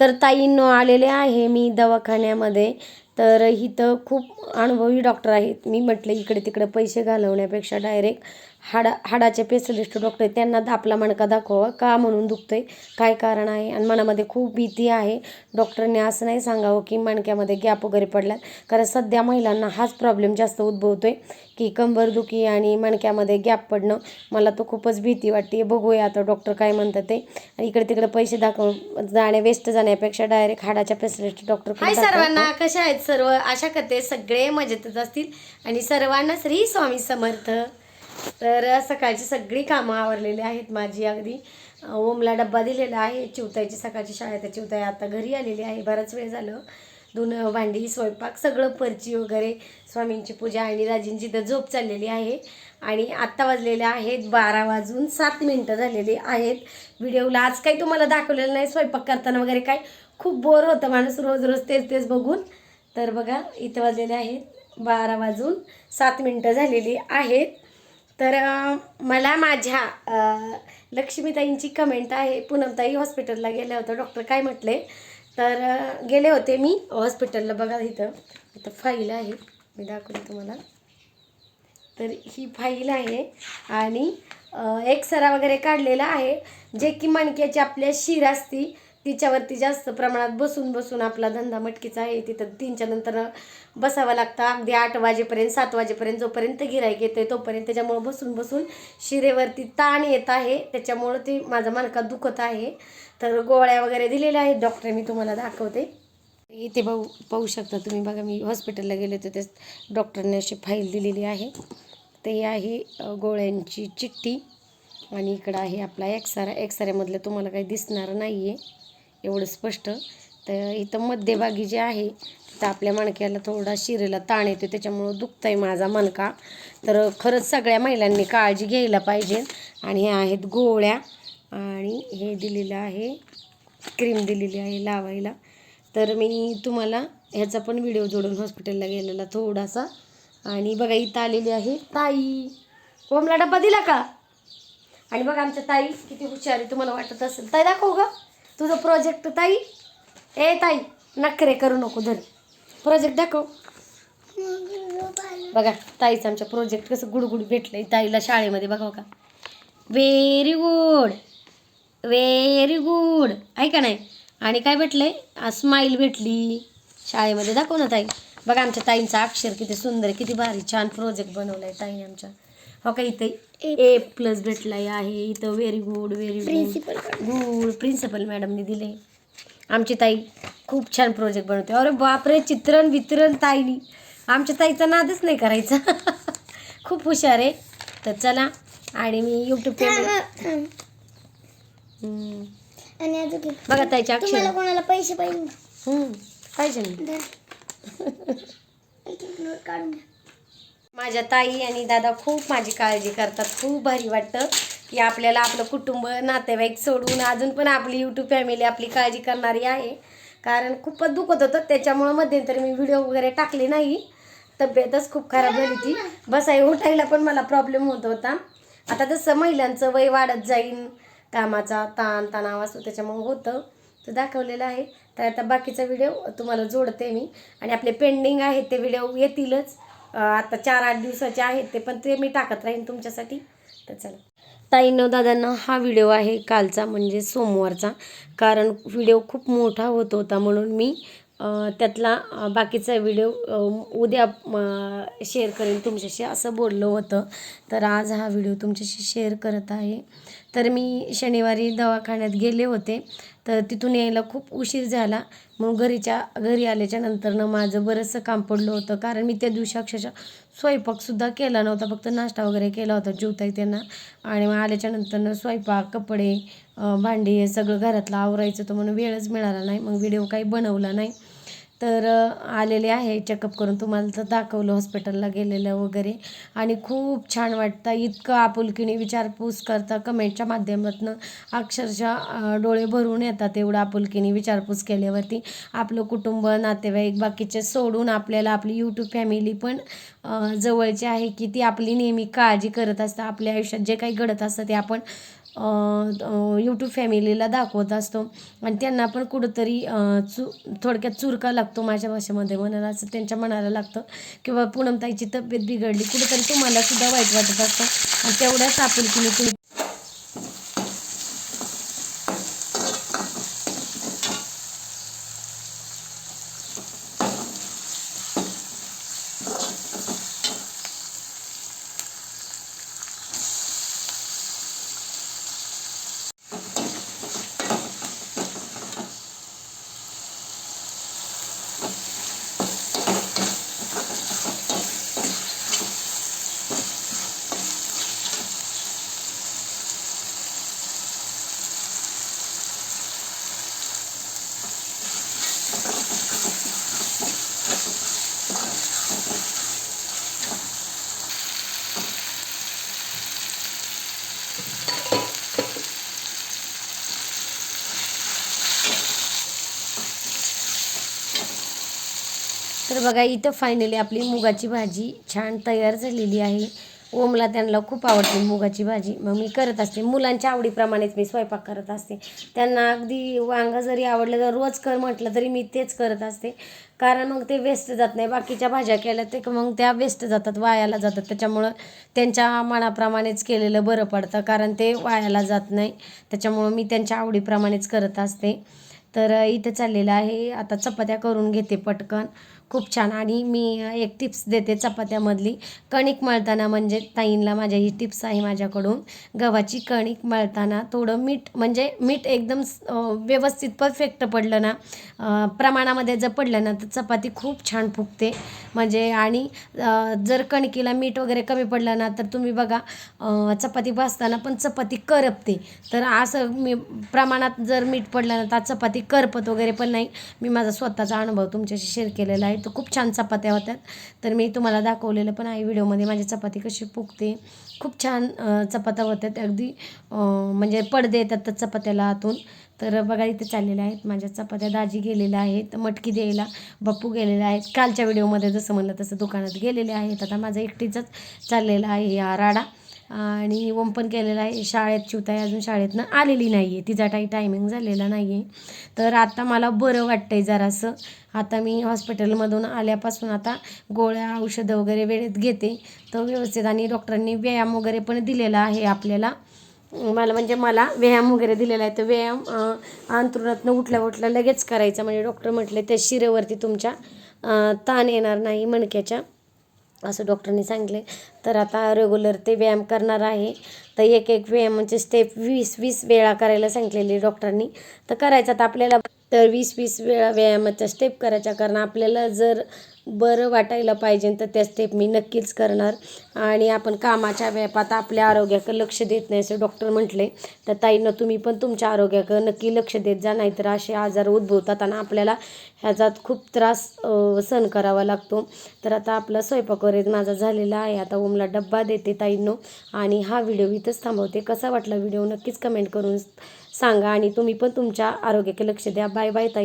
तर ताईंनो आलेले आहे मी दवाखान्यामध्ये. तर इथं खूप अनुभवी डॉक्टर आहेत. मी म्हटलं इकडे तिकडे पैसे घालवण्यापेक्षा डायरेक्ट हाडा हाडाचे स्पेशलिस्ट डॉक्टर आहेत. त्यांना आपला मणका दाखवावा. का म्हणून दुखतोय? काय कारण आहे? आणि मनामध्ये खूप भीती आहे. डॉक्टरने असं नाही सांगावं की मणक्यामध्ये गॅप वगैरे पडल्यात. कारण सध्या महिलांना हाच प्रॉब्लेम जास्त उद्भवतोय की कंबरदुखी आणि मणक्यामध्ये गॅप पडणं. मला तर खूपच भीती वाटते बघूया आता डॉक्टर काय म्हणतात ते. आणि इकडे तिकडे पैसे दाखव जाणे वेस्ट जाण्यापेक्षा डायरेक्ट हाडाच्या स्पेशलिस्ट डॉक्टर हाय सर्वांना कशा आहेत सर्व? आशा करते सगळे मजेतच असतील. आणि सर्वांना श्री स्वामी समर्थ. तर सकाळची सगळी कामं आवरलेली आहेत माझी अगदी. ओमला डब्बा दिलेला आहे चिवताईची सकाळची शाळेत चिवताई आता घरी आलेली आहे बराच वेळ झालं. धुणं भांडी स्वयंपाक सगळं परची वगैरे स्वामींची पूजा आणि राजींची तर झोप चाललेली आहे. आणि आत्ता वाजलेले आहेत बारा वाजून सात मिनटं झालेली आहेत. व्हिडिओला आज काही तुम्हाला दाखवलेलं नाही स्वयंपाक करताना वगैरे काय. खूप बोर होतं माणूस रोज रोज तेच तेच बघून. तर बघा इथं वाजलेले आहेत बारा वाजून सात मिनटं झालेली आहेत. तर मला माझ्या लक्ष्मीताईंची कमेंट आहे. पूनमताई हॉस्पिटलला गेल्या होत्या डॉक्टर काय म्हटले? तर गेले होते मी हॉस्पिटलला बघा इथं. आता फाईल आहे. मी दाखवते तुम्हाला. तर ही फाईल आहे आणि एक्सरा वगैरे काढलेला आहे. जे की मणक्याची आपल्या शिर असती. तिच्यावरती जास्त प्रमाणात बसून बसून आपला धंदा मटकीचा आहे तिथं तीनच्या नंतर बसावं लागतं. अगदी आठ वाजेपर्यंत सात वाजेपर्यंत जोपर्यंत गिऱ्हाईक येतं आहे तोपर्यंत त्याच्यामुळं बसून बसून शिरेवरती ताण येत आहे. त्याच्यामुळं ते माझा मणका दुखत आहे. तर गोळ्या वगैरे दिलेल्या आहेत. डॉक्टर मी तुम्हाला दाखवते. इथे भाऊ पाहू शकता तुम्ही. बघा मी हॉस्पिटलला गेले होते. त्या डॉक्टरने अशी फाईल दिलेली आहे. ते आहे गोळ्यांची चिठ्ठी. आणि इकडं आहे आपला एक्सरा एक्सरेमधलं तुम्हाला काही दिसणार नाही आहे एवढं स्पष्ट. तर इथं मध्यभागी जे आहे तिथं आपल्या मणक्याला थोडा शिरेला ताण येतो त्याच्यामुळं दुखत आहे माझा मणका. तर खरंच सगळ्या महिलांनी काळजी घ्यायला पाहिजे. आणि ह्या आहेत गोळ्या. आणि हे दिलेलं आहे क्रीम दिलेली आहे लावायला. तर मी तुम्हाला ह्याचा पण व्हिडिओ जोडून हॉस्पिटलला गेलेला थोडासा. आणि बघा इथं आलेली आहे ताई. ओमला डब्बा दिला का? आणि बघा आमच्या ताई किती हुशार आहे तुम्हाला वाटत असेल. ताई दाखव ग. तुझं प्रोजेक्ट ताई? ए ताई नखरे करू नको धर. प्रोजेक्ट दाखव. बघा ताईचं आमच्या प्रोजेक्ट कसं गुडगुड भेटलंय ताईला शाळेमध्ये बघा बघा. व्हेरी गुड व्हेरी गुड आहे का नाही? आणि काय भेटलंय? स्माईल भेटली. शाळेमध्ये दाखव ना ताई. बघा आमच्या ताईंचं अक्षर किती सुंदर किती भारी छान प्रोजेक्ट बनवलाय ताईने आमच्या. हो का? इथे ए प्लस भेटलाय आहे इथं very good very good good principal मॅडमने दिले. आमची ताई खूप छान प्रोजेक्ट बनवते. अरे बापरे चित्रण वितरण ताईनी. आमच्या ताईचा नादच नाही करायचा. खूप हुशार आहे. तर चला आणि मी यूट्यूब बघा ताईचे तुम्हाला अक्षर कोणाला पैसे पाहिजे. पाहिजे काढून. माझ्या ताई आणि दादा खूप माझी काळजी करतात. खूप भारी वाटतं की आपल्याला आपलं कुटुंब नातेवाईक सोडून अजून पण आपली यूट्यूब फॅमिली आपली काळजी करणारी आहे. कारण खूपच दुखत होतं त्याच्यामुळं मध्यंतरी मी व्हिडिओ वगैरे टाकले नाही. तब्येतच खूप खराब झाली ती बसाई उठायला पण मला प्रॉब्लेम होत होता. आता जसं महिलांचं वय वाढत जाईन कामाचा ताण तणाव असतो त्याच्यामुळं होतं. तर दाखवलेलं आहे. तर आता बाकीचा व्हिडिओ तुम्हाला जोडते मी. आणि आपले पेंडिंग आहेत ते व्हिडिओ येतीलच. आता चार आठ दिवसाचे आहेत ते पण ते मी टाकत राहीन तुमच्यासाठी. तर चला. ताईंनो दादांना हा व्हिडिओ आहे कालचा म्हणजे सोमवारचा. कारण व्हिडिओ खूप मोठा होत होता म्हणून मी त्यातला बाकीचा व्हिडिओ उद्या शेअर करेन तुमच्याशी असं बोललं होतं. तर आज हा व्हिडिओ तुमच्याशी शेअर करत आहे. तर मी शनिवारी दवाखान्यात गेले होते. तर तिथून यायला खूप उशीर झाला. मग घरीच्या घरी आल्याच्या नंतरनं माझं बरंचसं काम पडलं होतं. कारण मी त्या दिवशी अक्षरशः स्वयंपाकसुद्धा केला नव्हता. फक्त नाश्ता वगैरे केला होता जेवताय त्यांना. आणि मग आल्याच्या नंतरनं स्वयंपाक कपडे भांडी हे सगळं घरातलं आवरायचं तर म्हणून वेळच मिळाला नाही. मग व्हिडिओ काही बनवला नाही. तर आलेले आहे. चेकअप करून तुम्हाला तर दाखवलं हॉस्पिटलला गेलेलं वगैरे. आणि खूप छान वाटतं. इतकं आपुलकीने विचारपूस करता कमेंटच्या माध्यमातून. अक्षरशः डोळे भरून येतात एवढं आपुलकीने विचारपूस केल्यावरती. आपलं कुटुंब नातेवाईक बाकीचे सोडून आपल्याला आपली यूट्यूब फॅमिली पण जवळची आहे की ती आपली नेहमी काळजी करत असतं. आपल्या आयुष्यात जे काही घडत असतं ते आपण यूट्यूब फॅमिलीला दाखवत असतो. आणि त्यांना पण कुठंतरी चु थोडक्यात चुरका लागतो माझ्या भाषेमध्ये. म्हणायला असं त्यांच्या मनाला लागतं किंवा पूनमताईची तब्येत बिघडली. कुठंतरी तुम्हाला सुद्धा वाईट वाटत असतं. आणि तेवढ्याच आपुलकीने तुम्ही बघा इथं फायनली आपली मुगाची भाजी छान तयार झालेली आहे. ओमला त्यांना खूप आवडते मुगाची भाजी. मग मी करत असते. मुलांच्या आवडीप्रमाणेच मी स्वयंपाक करत असते. त्यांना अगदी वांगा जरी आवडलं तर रोज कर म्हटलं तरी मी तेच करत असते. कारण मग ते वेस्ट जात नाही. बाकीच्या भाज्या केल्या ते मग त्या वेस्ट जातात वायाला जातात. त्याच्यामुळं त्यांच्या मनाप्रमाणेच केलेलं बरं पडतं. कारण ते वायाला जात नाही. त्याच्यामुळं मी त्यांच्या आवडीप्रमाणेच करत असते. तर इथं चाललेलं आहे. आता चपात्या करून घेते पटकन. खूप छान. आणि मी एक टिप्स देते चपात्यामधली. कणिक मळताना म्हणजे ताईंला माझ्या ही टिप्स आहे माझ्याकडून. गव्हाची कणिक मळताना थोडं मीठ म्हणजे मीठ एकदम व्यवस्थित परफेक्ट पडलं ना प्रमाणामध्ये जर पडलं ना तर चपाती खूप छान फुगते. म्हणजे आणि जर कणकीला मीठ वगैरे कमी पडलं ना तर तुम्ही बघा चपाती भाजताना पण चपाती करपते. तर असं मी प्रमाणात जर मीठ पडलं ना तर चपाती करपत वगैरे पण नाही. मी माझा स्वतःचा अनुभव तुमच्याशी शेअर केलेला आहे. तर खूप छान चपात्या होत्यात तर मी तुम्हाला दाखवलेलं पण आहे व्हिडिओमध्ये माझी चपाती कशी फुगते. खूप छान चपात्या होत्यात अगदी म्हणजे पडदे येतात तर चपात्याला आतून. तर बघा इथे चाललेल्या आहेत माझ्या चपात्या. दाजी गेलेल्या आहेत मटकी द्यायला. बाप्पू गेलेले आहेत. कालच्या व्हिडिओमध्ये जसं म्हणलं तसं दुकानात गेलेले आहेत. आता माझा एकटीचंच चाललेला आहे हा राडा. आणि ओम पण केलेला आहे. शाळेत शिवताई अजून शाळेतनं आलेली नाही आहे तिचा काही टायमिंग झालेला नाही आहे तर आता मला बरं वाटतं आहे जरासं. आता मी हॉस्पिटलमधून आल्यापासून आता गोळ्या औषधं वगैरे वेळेत घेते. तर व्यवस्थित आणि डॉक्टरांनी व्यायाम वगैरे पण दिलेला आहे आपल्याला. मला म्हणजे मला व्यायाम वगैरे दिलेला आहे. तर व्यायाम अंतरुणातनं उठल्या उठल्या लगेच करायचा. म्हणजे डॉक्टर म्हटले त्या शिरेवरती तुमच्या ताण येणार नाही मणक्याच्या असं डॉक्टरनी सांगितले तर आता रेगुलर ते व्यायाम करणार आहे. तर एक एक व्यायामाचे स्टेप म्हणजे वीस वीस वेळा करायला सांगितलेली डॉक्टरांनी तर करायचा तर आपल्याला तर वीस वीस वेळा व्यायामाच्या स्टेप करायच्या कारण आपल्याला जर बरं वाटायला पाहिजे तर त्या स्टेप मी नक्कीच करणार. आणि आपण कामाच्या व्यापात आपल्या आरोग्याकडे लक्ष देत नाही असे डॉक्टर म्हटले. तर ताईनं तुम्ही पण तुमच्या आरोग्याकडे नक्की लक्ष देत जा नाहीतर असे आजार उद्भवतात आणि आपल्याला ह्याचात खूप त्रास सहन करावा लागतो. तर आता आपला स्वयंपाक वगैरे माझा झालेला आहे. आता ओमला डब्बा देते ताईंनो. आणि हा व्हिडिओ इथंच थांबवते. कसा वाटला व्हिडिओ नक्कीच कमेंट करून सांगा आणि तुम्ही पण तुमच्या आरोग्याकडे लक्ष द्या. बाय बाय ताई.